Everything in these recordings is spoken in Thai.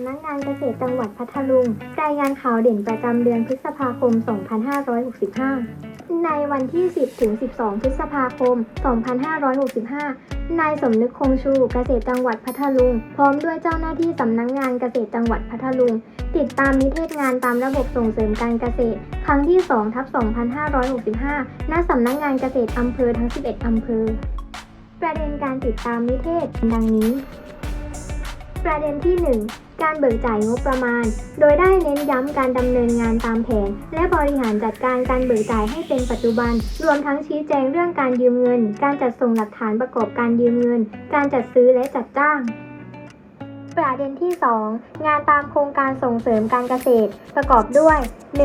ำนักงานเกษตรจังหวัดพัทลุง รายงานข่าวเด่นประจำเดือนพฤษภาคม 2565 ในวันที่ 10 ถึง 12 พฤษภาคม 2565 นายสมนึกคงชูเกษตรจังหวัดพัทลุง พร้อมด้วยเจ้าหน้าที่สำนักงานเกษตรจังหวัดพัทลุง ติดตามนิเทศงานตามระบบส่งเสริมการเกษตร ครั้งที่2ทับ2565 ณ สำนักงานเกษตรอำเภอทั้ง 11 อำเภอ ประเด็นการติดตามนิเทศดังนี้ประเด็นที่ 1 การเบิกจ่ายงบประมาณ โดยได้เน้นย้ำการดำเนินงานตามแผน และบริหารจัดการการเบิกจ่ายให้เป็นปัจจุบัน รวมทั้งชี้แจงเรื่องการยืมเงิน การจัดส่งหลักฐานประกอบการยืมเงิน การจัดซื้อและจัดจ้างประเด็นที่ 2 งานตามโครงการส่งเสริมการเกษตร ประกอบด้วย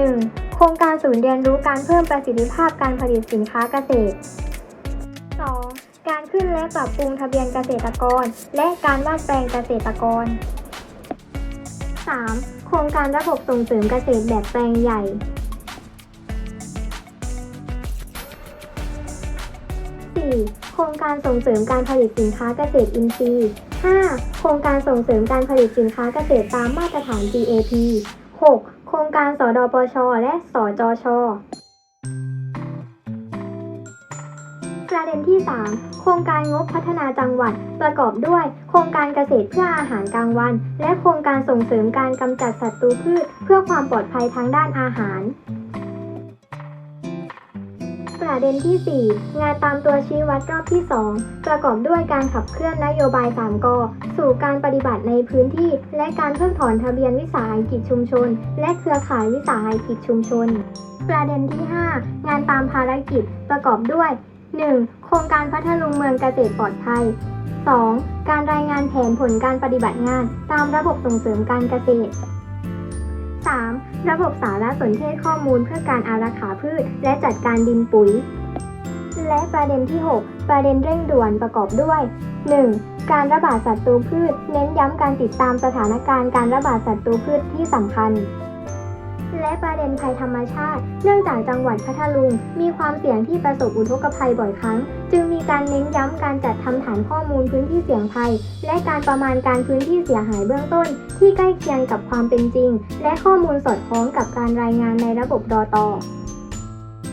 1. โครงการศูนย์เรียนรู้การเพิ่มประสิทธิภาพการผลิตสินค้าเกษตร 2. การขึ้นและปรับปรุงทะเบียนเกษตรกร และการวาดแปลงเกษตรกร 3. โครงการระบบส่งเสริมเกษตรแบบแปลงใหญ่ 4. โครงการส่งเสริมการผลิตสินค้าเกษตรอินทรีย์ 5. โครงการส่งเสริมการผลิตสินค้าเกษตรตามมาตรฐาน GAP 6. โครงการสดปช และสจช ประเด็นที่ 3 โครงการงบพัฒนาจังหวัด ประกอบด้วย โครงการเกษตรเพื่ออาหารกลางวัน และโครงการส่งเสริมการกำจัดศัตรูพืช เพื่อความปลอดภัยทางด้านอาหารประเด็นที่ 4 งานตามตัวชี้วัดรอบที่ 2 ประกอบด้วยการขับเคลื่อนนโยบาย 3กสู่การปฏิบัติในพื้นที่ และการเพิกถอนทะเบียนวิสาหกิจชุมชน และเครือข่ายวิสาหกิจชุมชน ประเด็นที่ 5 งานตามภารกิจประกอบด้วย 1. โครงการพัทลุงเมืองเกษตรปลอดภัย 2. การรายงานแผนผลการปฏิบัติงาน ตามระบบส่งเสริมการเกษตร 3. ระบบสารสนเทศข้อมูลเพื่อการอารักขาพืช และจัดการดินปุ๋ย และประเด็นที่ 6 ประเด็นเร่งด่วนประกอบด้วย 1. การระบาดศัตรูพืช เน้นย้ำการติดตามสถานการณ์การระบาดศัตรูพืชที่สำคัญ และประเด็นภัยธรรมชาติ เนื่องจากจังหวัดพัทลุง มีความเสี่ยงที่ประสบอุทกภัยบ่อยครั้ง จึงมีการเน้นย้ำการจัดทำฐานข้อมูลพื้นที่เสี่ยงภัย และการประมาณการพื้นที่เสียหายเบื้องต้น ที่ใกล้เคียงกับความเป็นจริง และข้อมูลสอดคล้องกับการรายงานในระบบดอตอ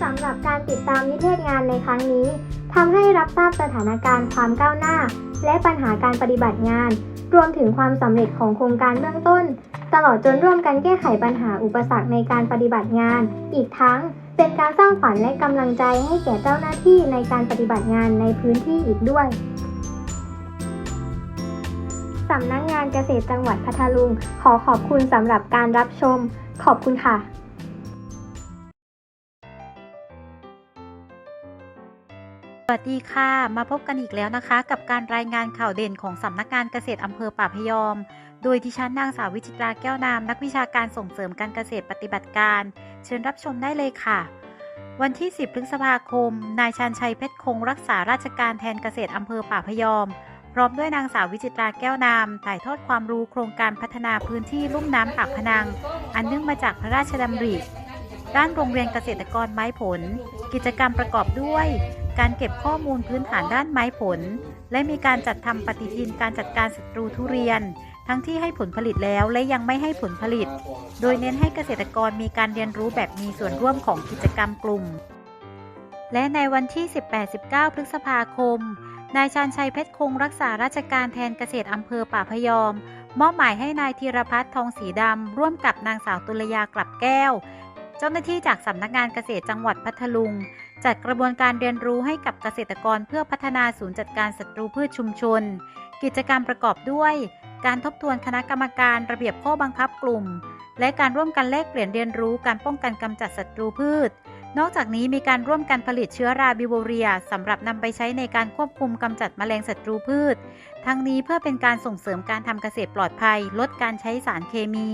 สำหรับการติดตามนิเทศงานในครั้งนี้ทำให้รับทราบสถานการณ์ความก้าวหน้า และปัญหาการปฏิบัติงาน รวมถึงความสำเร็จของโครงการเบื้องต้น ตลอดจนร่วมกันแก้ไขปัญหาอุปสรรคในการปฏิบัติงาน อีกทั้งเป็นการสร้างขวัญและกำลังใจให้แก่เจ้าหน้าที่ในการปฏิบัติงานในพื้นที่อีกด้วยสำนักงานเกษตรจังหวัดพัทลุง ขอขอบคุณสำหรับการรับชม ขอบคุณค่ะ วัสดีค่ะ มาพบกันอีกแล้วนะคะ กับการรายงานข่าวเด่นของสำนักงานเกษตรอำเภอป่าพยอม โดยดิฉันนางสาววิจิตราแก้วนาม นักวิชาการส่งเสริมการเกษตรปฏิบัติการ เชิญรับชมได้เลยค่ะ วันที่ 10 พฤษภาคม นายชันชัยเพชรคงรักษาราชการแทนเกษตรอำเภอป่าพยอม พร้อมด้วยนางสาววิจิตราแก้วนาม ถ่ายทอดความรู้โครงการพัฒนาพื้นที่ลุ่มน้ำปากพนัง อันเนื่องมาจากพระราชดำริด้านโรงเรียนเกษตรกรไม้ผล กิจกรรมประกอบด้วย การเก็บข้อมูลพื้นฐานด้านไม้ผล และมีการจัดทำปฏิทินการจัดการศัตรูทุเรียน ทั้งที่ให้ผลผลิตแล้วและยังไม่ให้ผลผลิต โดยเน้นให้เกษตรกรมีการเรียนรู้แบบมีส่วนร่วมของกิจกรรมกลุ่ม และในวันที่ 18-19 พฤษภาคม นายชาญชัยเพชรคงรักษาราชการแทนเกษตรอำเภอป่าพยอม มอบหมายให้นายธีรพัฒน์ทองสีดำร่วมกับนางสาวตุลยากลับแก้ว เจ้าหน้าที่จากสำนักงานเกษตรจังหวัดพัทลุง จัดกระบวนการเรียนรู้ให้กับเกษตรกรเพื่อพัฒนาศูนย์จัดการศัตรูพืชชุมชน กิจกรรมประกอบด้วย การทบทวนคณะกรรมการระเบียบข้อบังคับกลุ่ม และการร่วมกันแลกเปลี่ยนเรียนรู้การป้องกันกำจัดศัตรูพืช นอกจากนี้มีการร่วมกันผลิตเชื้อราบิวเรียสำหรับนำไปใช้ในการควบคุมกำจัดแมลงศัตรูพืช ทั้งนี้เพื่อเป็นการส่งเสริมการทำเกษตรปลอดภัย ลดการใช้สารเคมี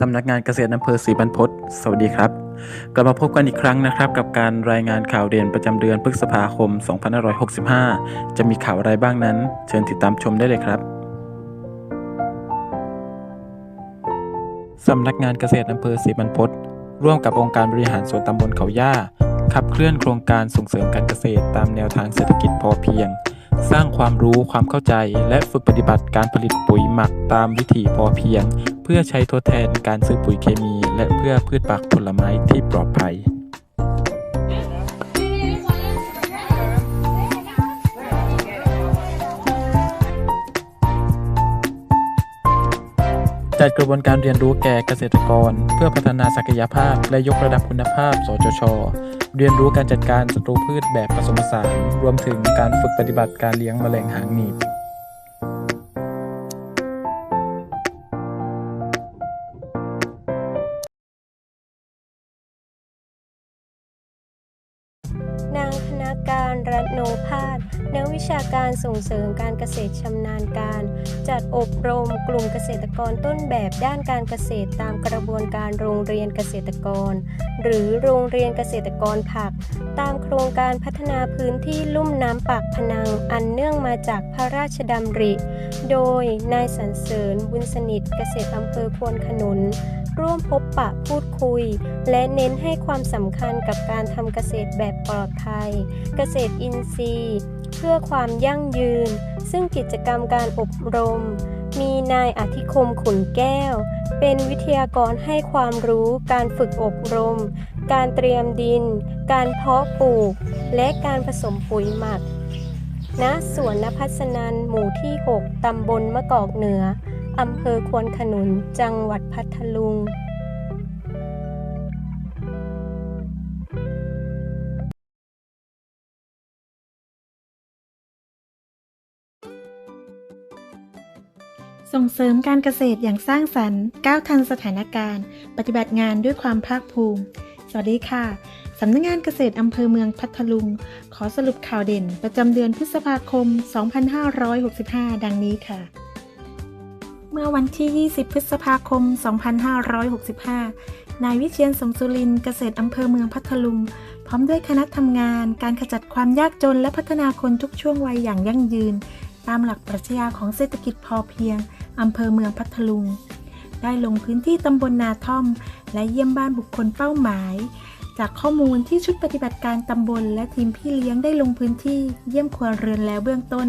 สำนักงานเกษตรอำเภอศรีบรรพตสวัสดีครับ กลับมาพบกันอีกครั้งนะครับ กับการรายงานข่าวเด่นประจำเดือนพฤษภาคม 2565 จะมีข่าวอะไรบ้างนั้น เชิญติดตามชมได้เลยครับสำนักงานเกษตรอำเภอศรีบรรพตร่วมกับองค์การบริหารส่วนตำบลเขาย่าขับเคลื่อนโครงการส่งเสริมการเกษตรตามแนวทางเศรษฐกิจพอเพียง สร้างความรู้ความเข้าใจ และฝึกปฏิบัติการผลิตปุ๋ยหมักตามวิถีพอเพียง พื่อใช้ทดแทนการซื้อปุ๋ยเคมี และเพื่อพืชผักผลไม้ที่ปลอดภัย จัดกระบวนการเรียนรู้แก่เกษตรกร เพื่อพัฒนาศักยภาพและยกระดับคุณภาพ สจช เรียนรู้การจัดการศัตรูพืชแบบผสมผสาน รวมถึงการฝึกปฏิบัติการเลี้ยงแมลงหางหนีบ วิชาการส่งเสริมการเกษตรชำนาญการ จัดอบรมกลุ่มเกษตรกรต้นแบบด้านการเกษตรตามกระบวนการโรงเรียนเกษตรกร หรือโรงเรียนเกษตรกรผัก ตามโครงการพัฒนาพื้นที่ลุ่มน้ำปากพนังอันเนื่องมาจากพระราชดำริ โดยนายสรรเสริญบุญสนิทเกษตรอำเภอควนขนุนร่วมพบปะพูดคุย และเน้นให้ความสำคัญกับการทำเกษตรแบบปลอดภัย เกษตรอินทรีย์ พื่อความยั่งยืน ซึ่งกิจกรรมการอบรม มีนายอธิคมขุนแก้ว เป็นวิทยากรให้ความรู้การฝึกอบรม การเตรียมดิน การเพาะปลูก และการผสมปุ๋ยหมักณสวนนภัสนันหมู่ที่ 6 ตำบลมะกอกเหนือ อำเภอควนขนุน จังหวัดพัทลุง ส่งเสริมการเกษตรอย่างสร้างสรรค์ก้าวทันสถานการณ์ ปฏิบัติงานด้วยความภาคภูมิ สวัสดีค่ะ สำนักงานเกษตรอำเภอเมืองพัทลุง ขอสรุปข่าวเด่น ประจำเดือนพฤษภาคม 2565 ดังนี้ค่ะ เมื่อวันที่ 20 พฤษภาคม 2565 นายวิเชียนสมสุรินทร์เกษตรอำเภอเมืองพัทลุง พร้อมด้วยคณะทำงาน การขจัดความยากจนและพัฒนาคนทุกช่วงวัยอย่างยั่งยืน ตามหลักปรัชญาของเศรษฐกิจพอเพียง อำเภอเมืองพัทลุง ได้ลงพื้นที่ตำบลนาท่อม และเยี่ยมบ้านบุคคลเป้าหมาย จากข้อมูลที่ชุดปฏิบัติการตำบล และทีมพี่เลี้ยงได้ลงพื้นที่เยี่ยมครัวเรือนแล้วเบื้องต้น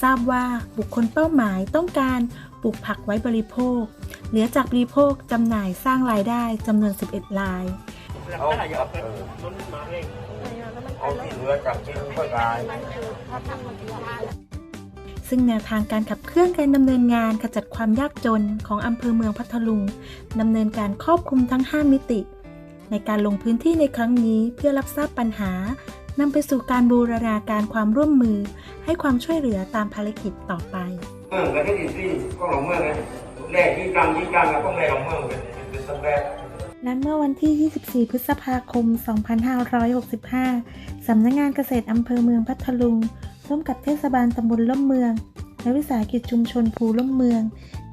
ทราบว่าบุคคลเป้าหมายต้องการปลูกผักไว้บริโภค เหลือจากบริโภคจำหน่ายสร้างรายได้จำนวน 11รายเอาครับเออเอาที่เหลือจากกินก็ได้ ซึ่งแนวทางการขับเคลื่อนการดำเนินงานขจัดความยากจนของอำเภอเมืองพัทลุงดำเนินการครอบคลุมทั้ง 5 มิติ ในการลงพื้นที่ในครั้งนี้เพื่อรับทราบปัญหานำไปสู่การบูรณาการความร่วมมือ ให้ความช่วยเหลือตามภารกิจต่อไปเมืองประเทศอินทรีย์ก็หลงเมืองไงแรกที่กลางที่กลางเราต้องแรกของเมืองเป็นเป็นตั้งแรกและเมื่อวันที่ 24 พฤษภาคม 2565 สำนักงานเกษตรอำเภอเมืองพัทลุง ร่วมกับเทศบาลตำบลล่มเมือง และวิสาหกิจชุมชนภูล่มเมือง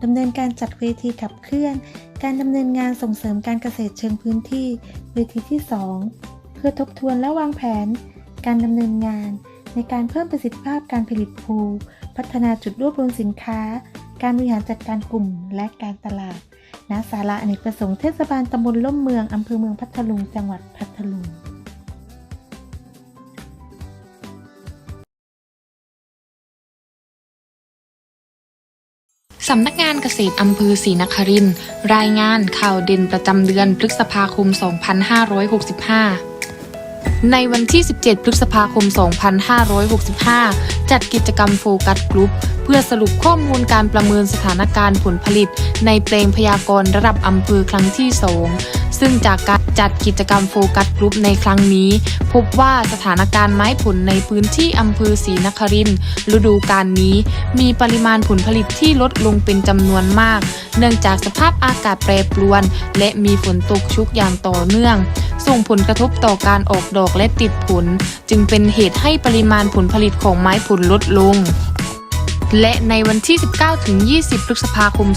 ดำเนินการจัดเวทีขับเคลื่อน การดำเนินงานส่งเสริมการเกษตรเชิงพื้นที่เวทีที่ 2 เพื่อทบทวนและวางแผน การดำเนินงาน ในการเพิ่มประสิทธิภาพการผลิตภูพัฒนาจุดรวบรวมสินค้า การบริหารจัดการกลุ่มและการตลาดณศาลาอเนกประสงค์เทศบาลตำบลล่มเมืองอำเภอเมืองพัทลุงจังหวัดพัทลุง สำนักงานเกษตรอำเภอศรีนครินรายงานข่าวเด่นประจำเดือนพฤษภาคม 2565 ในวันที่ 17 พฤษภาคม 2565 จัดกิจกรรมโฟกัสกรุ๊ปเพื่อสรุปข้อมูลการประเมินสถานการณ์ผลผลิต ในแปลงพยากรณ์ระดับอำเภอครั้งที่ 2 ซึ่งจากการจัดกิจกรรมโฟกัสกรุ๊ปในครั้งนี้ พบว่าสถานการณ์ไม้ผลในพื้นที่อำเภอศรีนครินทร์ฤดูกาลนี้ มีปริมาณผลผลิตที่ลดลงเป็นจำนวนมาก เนื่องจากสภาพอากาศแปรปรวน และมีฝนตกชุกอย่างต่อเนื่อง ส่งผลกระทบต่อการออกดอกและติดผล จึงเป็นเหตุให้ปริมาณผลผลิตของไม้ผลลดลงและในวันที่ 19-20 พฤษภาคม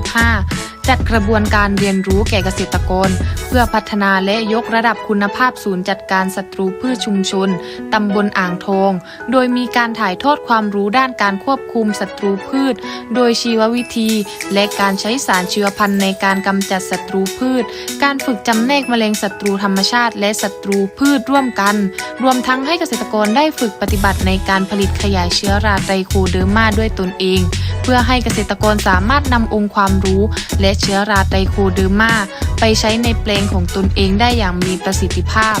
2565 จัดกระบวนการเรียนรู้แก่เกษตรกร เพื่อพัฒนาและยกระดับคุณภาพศูนย์จัดการศัตรูพืชชุมชน ตำบลอ่างทอง โดยมีการถ่ายทอดความรู้ด้านการควบคุมศัตรูพืช โดยชีววิธี และการใช้สารชีวพันธุ์ในการกำจัดศัตรูพืช การฝึกจำแนกแมลงศัตรูธรรมชาติ และศัตรูพืชร่วมกัน รวมทั้งให้เกษตรกรได้ฝึกปฏิบัติในการผลิตขยายเชื้อราไตรโคเดอร์มาด้วยตนเอง เพื่อให้เกษตรกรสามารถนำองค์ความรู้และเชื้อราไตรคเดอมาไปใช้ในแปลงของตนเองได้อย่างมีประสิทธิภาพ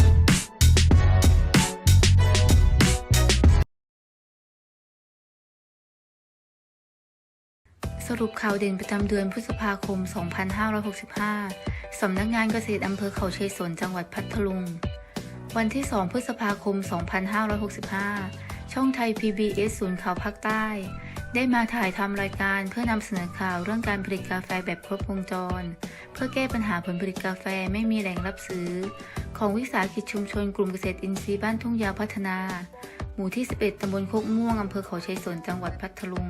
สรุปข่าวเด่นประจำเดือนพฤษภาคม 2565 สำนักงานเกษตรอำเภอเขาชัยสน จังหวัดพัทลุง วันที่ 2 พฤษภาคม 2565 ช่องไทย PBS ศูนย์ข่าวภาคใต้ ได้มาถ่ายทำรายการเพื่อนำเสนอข่าวเรื่องการผลิตกาแฟแบบครบวงจร เพื่อแก้ปัญหาผลผลิตกาแฟไม่มีแหล่งรับซื้อ ของวิสาหกิจชุมชนกลุ่มเกษตรอินทรีย์บ้านทุ่งยาวพัฒนา หมู่ที่ 11 ตำบลโคกม่วง อำเภอเขาชัยสนจังหวัดพัทลุง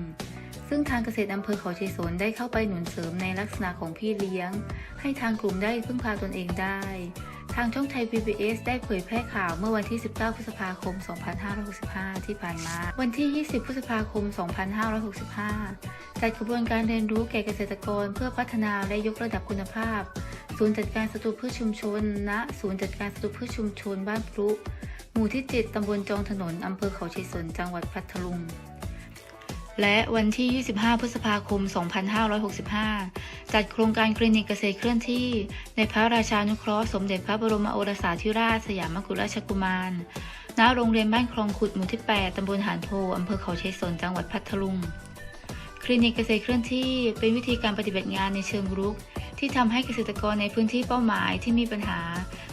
ซึ่งทางเกษตรอำเภอเขาชัยสนได้เข้าไปหนุนเสริมในลักษณะของพี่เลี้ยง ให้ทางกลุ่มได้พึ่งพาตนเองได้ ทางช่องไทย PBS ได้เผยแพร่ข่าวเมื่อวันที่ 19 พฤษภาคม 2565 ที่ผ่านมา วันที่ 20 พฤษภาคม 2565 จัดกระบวนการเรียนรู้แก่เกษตรกรเพื่อพัฒนาและยกระดับคุณภาพ ศูนย์จัดการศัตรูพืชชุมชน ณ ศูนย์จัดการศัตรูพืชชุมชนบ้านพรุหมู่ที่ 7 ตำบลจองถนน อำเภอเขาชัยสน จังหวัดพัทลุง และวันที่ 25 พฤษภาคม 2565 จัดโครงการคลินิกเกษตรเคลื่อนที่ ในพระราชานุเคราะห์สมเด็จพระบรมโอรสาธิราชสยามกุฎราชกุมาร ณ โรงเรียนบ้านคลองขุดหมู่ที่ 8 ตำบลหานโพ อำเภอเขาชัยสน จังหวัดพัทลุง คลินิกเกษตรเคลื่อนที่ เป็นวิธีการปฏิบัติงานในเชิงรุก ที่ทำให้เกษตรกรในพื้นที่เป้าหมายที่มีปัญหา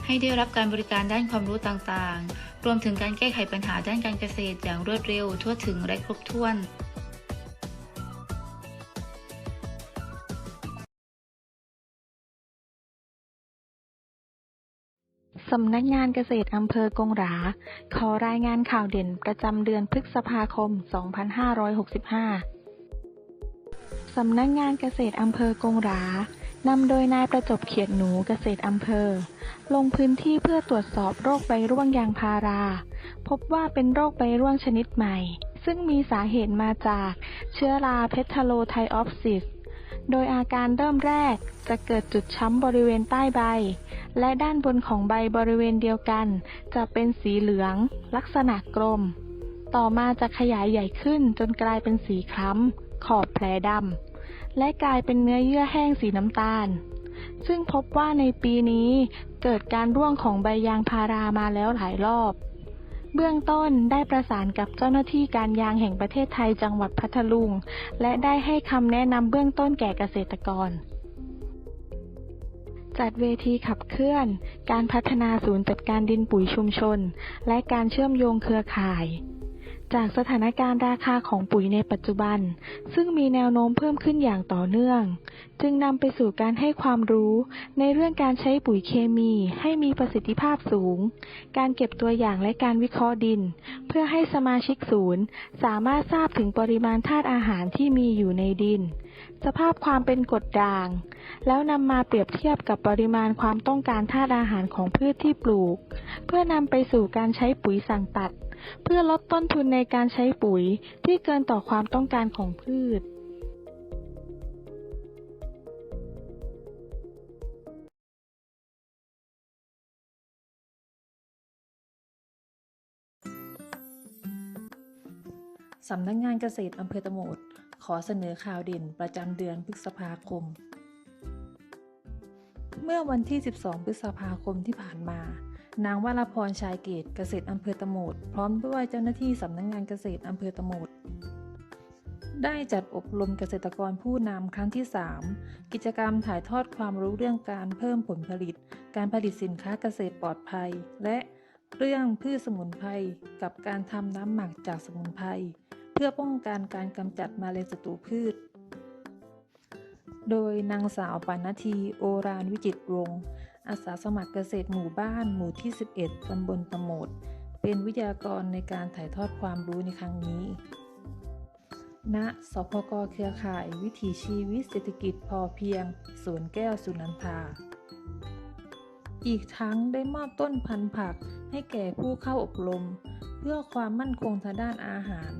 ให้ได้รับการบริการด้านความรู้ต่างๆ รวมถึงการแก้ไขปัญหาด้านการเกษตรอย่างรวดเร็ว ทั่วถึงและครบถ้วน สำนักงานเกษตรอำเภอกงหรา ขอรายงานข่าวเด่นประจำเดือนพฤษภาคม 2565 สำนักงานเกษตรอำเภอกงหรานำโดยนายประจบเขียดหนูเกษตรอำเภอ ลงพื้นที่เพื่อตรวจสอบโรคใบร่วงยางพารา พบว่าเป็นโรคใบร่วงชนิดใหม่ ซึ่งมีสาเหตุมาจากเชื้อราเพทโลไทออฟซิส โดยอาการเริ่มแรกจะเกิดจุดช้ำบริเวณใต้ใบ และด้านบนของใบบริเวณเดียวกัน จะเป็นสีเหลือง ลักษณะกลม ต่อมาจะขยายใหญ่ขึ้นจนกลายเป็นสีคล้ำ ขอบแผลดำ และกลายเป็นเนื้อเยื่อแห้งสีน้ำตาล ซึ่งพบว่าในปีนี้เกิดการร่วงของใบยางพารามาแล้วหลายรอบ เบื้องต้นได้ประสานกับเจ้าหน้าที่การยางแห่งประเทศไทยจังหวัดพัทลุง และได้ให้คำแนะนำเบื้องต้นแก่เกษตรกร จัดเวทีขับเคลื่อน การพัฒนาศูนย์จัดการดินปุ๋ยชุมชน และการเชื่อมโยงเครือข่าย จากสถานการณ์ราคาของปุ๋ยในปัจจุบัน ซึ่งมีแนวโน้มเพิ่มขึ้นอย่างต่อเนื่อง จึงนำไปสู่การให้ความรู้ในเรื่องการใช้ปุ๋ยเคมีให้มีประสิทธิภาพสูง การเก็บตัวอย่างและการวิเคราะห์ดิน เพื่อให้สมาชิกศูนย์ สามารถทราบถึงปริมาณธาตุอาหารที่มีอยู่ในดิน สภาพความเป็นกรดด่าง แล้วนำมาเปรียบเทียบกับปริมาณความต้องการธาตุอาหารของพืชที่ปลูก เพื่อนำไปสู่การใช้ปุ๋ยสั่งตัด เพื่อลดต้นทุนในการใช้ปุ๋ยที่เกินต่อความต้องการของพืชสำนักงานเกษตรอำเภอตะโหมด ขอเสนอข่าวเด่นประจำเดือนพฤษภาคม เมื่อวันที่ 12 พฤษภาคมที่ผ่านมา นางวรพรชายเกตเกษตรอำเภอตะโหมด พร้อมด้วยเจ้าหน้าที่สำนักงานเกษตรอำเภอตะโหมด ได้จัดอบรมเกษตรกรผู้นำครั้งที่ 3 กิจกรรมถ่ายทอดความรู้เรื่องการเพิ่มผลผลิต การผลิตสินค้าเกษตรปลอดภัย และเรื่องพืชสมุนไพรกับการทำน้ำหมักจากสมุนไพรเพื่อป้องกันการกำจัดแมลงศัตรูพืช โดยนางสาวปานาทีโอรานวิจิตรวงศ์ อาสาสมัครเกษตรหมู่บ้านหมู่ที่ 11 ตำบลตะโหมด เป็นวิทยากรในการถ่ายทอดความรู้ในครั้งนี้ ณ สพกเครือข่าย วิถีชีวิตเศรษฐกิจพอเพียง สวนแก้วสุนันทา อีกทั้งได้มอบต้นพันธุ์ผักให้แก่ผู้เข้าอบรม เพื่อความมั่นคงทางด้านอาหาร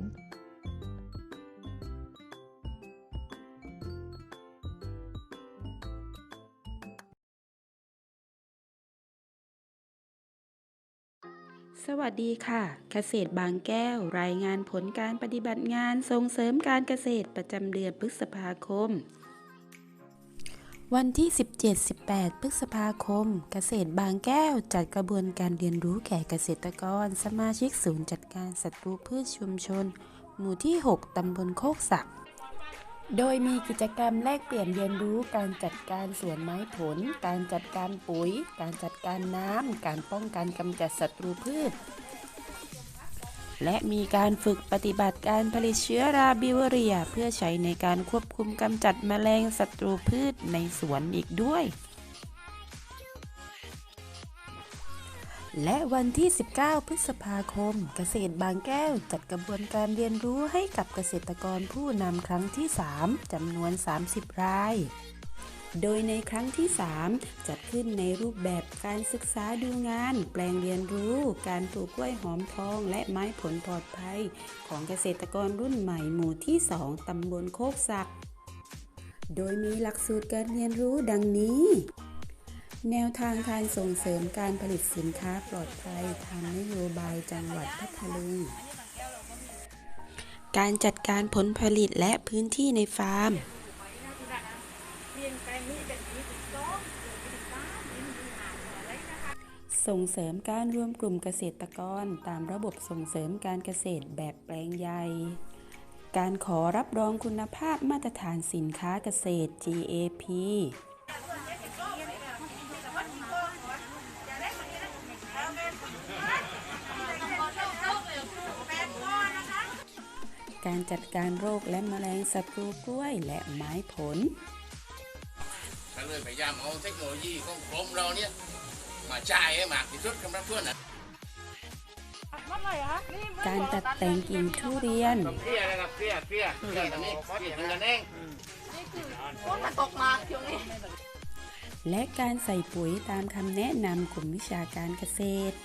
สวัสดีค่ะ เกษตรบางแก้ว รายงานผลการปฏิบัติงานส่งเสริมการเกษตรประจำเดือนพฤษภาคม วันที่ 17-18 พฤษภาคม เกษตรบางแก้วจัดกระบวนการเรียนรู้แก่เกษตรกร สมาชิกศูนย์จัดการศัตรูพืชชุมชน หมู่ที่ 6 ตำบลโคกสักด์ โดยมีกิจกรรมแลกเปลี่ยนเรียนรู้การจัดการสวนไม้ผล การจัดการปุ๋ย การจัดการน้ำ การป้องกันกำจัดศัตรูพืช และมีการฝึกปฏิบัติการผลิตเชื้อราบิวเรีย เพื่อใช้ในการควบคุมกำจัดแมลงศัตรูพืชในสวนอีกด้วย และวันที่ 19 พฤษภาคม เกษตรบางแก้ว จัดกระบวนการเรียนรู้ให้กับเกษตรกรผู้นำครั้งที่ 3จำนวน 30 ราย โดยในครั้งที่ 3 จัดขึ้นในรูปแบบการศึกษาดูงาน แปลงเรียนรู้ การปลูกกล้วยหอมทอง และไม้ผลปลอดภัย ของเกษตรกรรุ่นใหม่หมู่ที่ 2ตำบลโคกสักโดยมีหลักสูตรการเรียนรู้ดังนี้ แนวทางการส่งเสริมการผลิตสินค้าปลอดภัยทางนโยบายจังหวัดพัทลุง การจัดการผลผลิตและพื้นที่ในฟาร์ม ส่งเสริมการรวมกลุ่มเกษตรกรตามระบบส่งเสริมการเกษตรแบบแปลงใหญ่ การขอรับรองคุณภาพมาตรฐานสินค้าเกษตร GAP การจัดการโรคและแมลงศัตรูกล้วยและไม้ผลก็เลยพยายามเอาเทคโนโลยีของกรมเราเนี่ยมาใช้ให้มากที่สุดสำหรับเพื่อนนะการตัดแต่งกิ่งทุเรียนเคลียร์นะครับเคลียร์เคลียร์เคลียร์ตรงนี้เคลียร์ตรงกันเองและการใส่ปุ๋ยตามคำแนะนำกลุ่มวิชาการเกษตร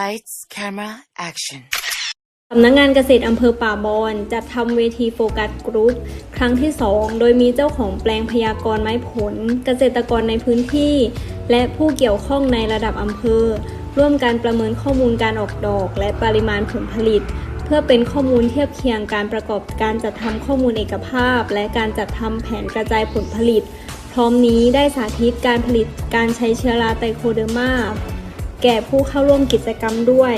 Lights, camera, action. สำนักงานเกษตรอำเภอป่าบอนจัดทำเวทีโฟกัสกรุ๊ปครั้งที่ 2 โดยมีเจ้าของแปลงพยากรณ์ไม้ผล เกษตรกรในพื้นที่ และผู้เกี่ยวข้องในระดับอำเภอ ร่วมการประเมินข้อมูลการออกดอก และปริมาณผลผลิต เพื่อเป็นข้อมูลเทียบเคียงการประกอบการจัดทำข้อมูลเอกภาพ และการจัดทำแผนกระจายผลผลิต พร้อมนี้ได้สาธิตการผลิตการใช้เชื้อราไตโคเดอร์มา แก่ผู้เข้าร่วมกิจกรรมด้วย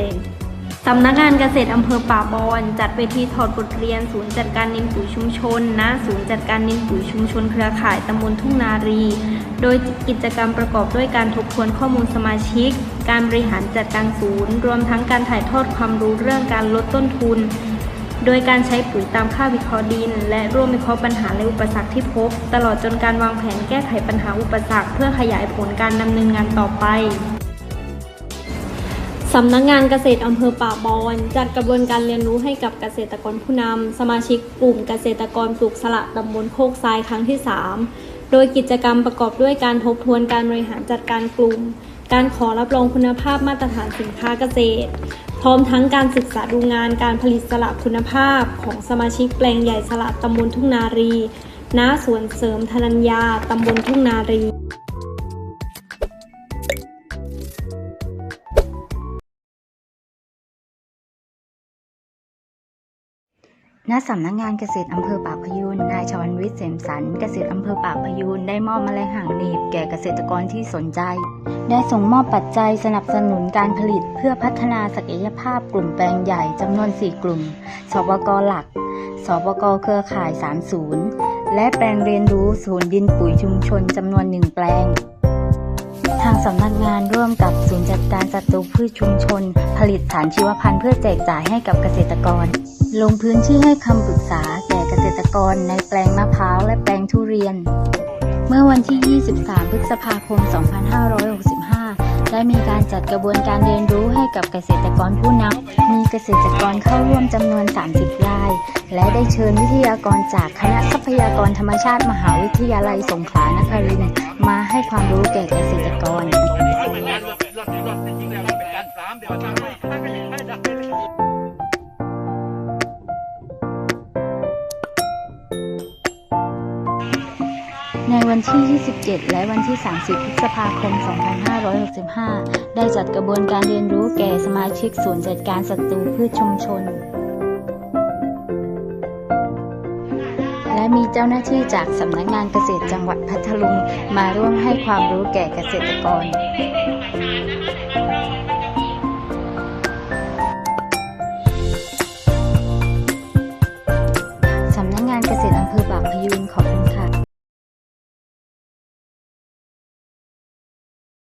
สำนักงานเกษตรอำเภอป่าบอนจัดเวทีถอดบทเรียน ศูนย์จัดการดินปุ๋ยชุมชนณศูนย์จัดการดินปุ๋ยชุมชนเครือข่ายตำบลทุ่งนารี โดยกิจกรรมประกอบด้วยการทบทวนข้อมูลสมาชิก การบริหารจัดการศูนย์ รวมทั้งการถ่ายทอดความรู้เรื่องการลดต้นทุน โดยการใช้ปุ๋ยตามค่าวิเคราะห์ดิน และร่วมวิเคราะห์ปัญหาและอุปสรรคที่พบ ตลอดจนการวางแผนแก้ไขปัญหาอุปสรรค เพื่อขยายผลการดำเนินงานต่อไป สำนักงานเกษตรอำเภอป่าบอนจัดกระบวนการเรียนรู้ให้กับเกษตรกรผู้นำสมาชิกกลุ่มเกษตรกรปลูกสละตำบลโคกทรายครั้งที่ 3 โดยกิจกรรมประกอบด้วยการทบทวนการบริหารจัดการกลุ่ม การขอรับรองคุณภาพมาตรฐานสินค้าเกษตร พร้อมทั้งการศึกษาดูงานการผลิตสละคุณภาพของสมาชิกแปลงใหญ่สละตำบลทุ่งนารีณสวนเสริมธนัญญาตำบลทุ่งนารี ณสำนักงานเกษตรอำเภอปากพยูนนายชวันวิทย์เสมสันเกษตรอำเภอปากพยูนได้มอบแมลงห่างหนีบแก่เกษตรกรที่สนใจ ได้ส่งมอบปัจจัยสนับสนุนการผลิตเพื่อพัฒนาศักยภาพกลุ่มแปลงใหญ่จำนวน 4 กลุ่มสปกหลักสปกเครือข่าย 30 และแปลงเรียนรู้ศูนย์ดินปุ๋ยชุมชนจำนวน1แปลง ทางสำนักงานร่วมกับศูนย์จัดการศัตรูพืชชุมชน ผลิตสารชีวพันธุ์เพื่อแจกจ่ายให้กับเกษตรกร ลงพื้นที่ให้คำปรึกษาแก่เกษตรกรในแปลงมะพร้าวและแปลงทุเรียน เมื่อวันที่ 23 พฤษภาคม 2565 ได้มีการจัดกระบวนการเรียนรู้ให้กับเกษตรกรผู้นำมีเกษตรกรเข้าร่วมจำนวน 30 ราย และได้เชิญวิทยากรจากคณะทรัพยากรธรรมชาติมหาวิทยาลัยสงขลานครินทร์มาให้ความรู้แก่เกษตรกร ในวันที่ 27 และวันที่ 30 พฤษภาคม 2565 ได้จัดกระบวนการเรียนรู้แก่สมาชิกศูนย์จัดการศัตรูพืชชุมชน และมีเจ้าหน้าที่จากสำนักงานเกษตรจังหวัดพัทลุงมาร่วมให้ความรู้แก่เกษตรกร